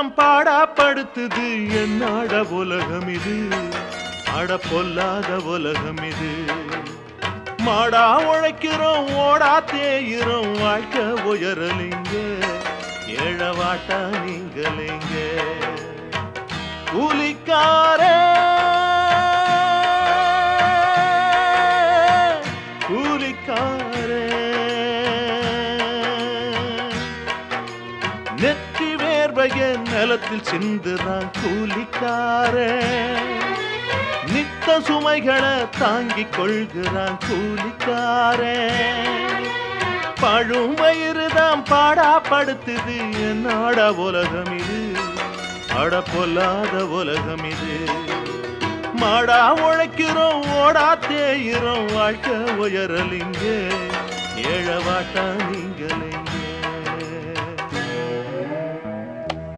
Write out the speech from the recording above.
மயிருதாம் பாடாப்படுத்துது என்னோட உலகம் இது அட பொல்லாத உலகம் இது மாடா உழைக்கிறோம் ஓடா தேயிறோம். வாழ்க்கை உயரலிங்க. ஏழவாட்டா நீங்களேங்க கூலிக்காரே! கூலிக்காரே! நெத்தி வேர்வைய நிலத்தில் சிந்துறான் கூலிக்கார. நித்த சுமைகளை தாங்கிக் கொள்கிறான் கூலிக்கார. பழுமயிருதான் பாடாப்படுத்துது என்னோட உலகம் இது அட பொல்லாத உலகம் இது மாடா உழைக்கிறோம் ஓடா தேயிறோம் வாழ்க்கை உயரலிங்க ஏழவாட்டா நீங்களே.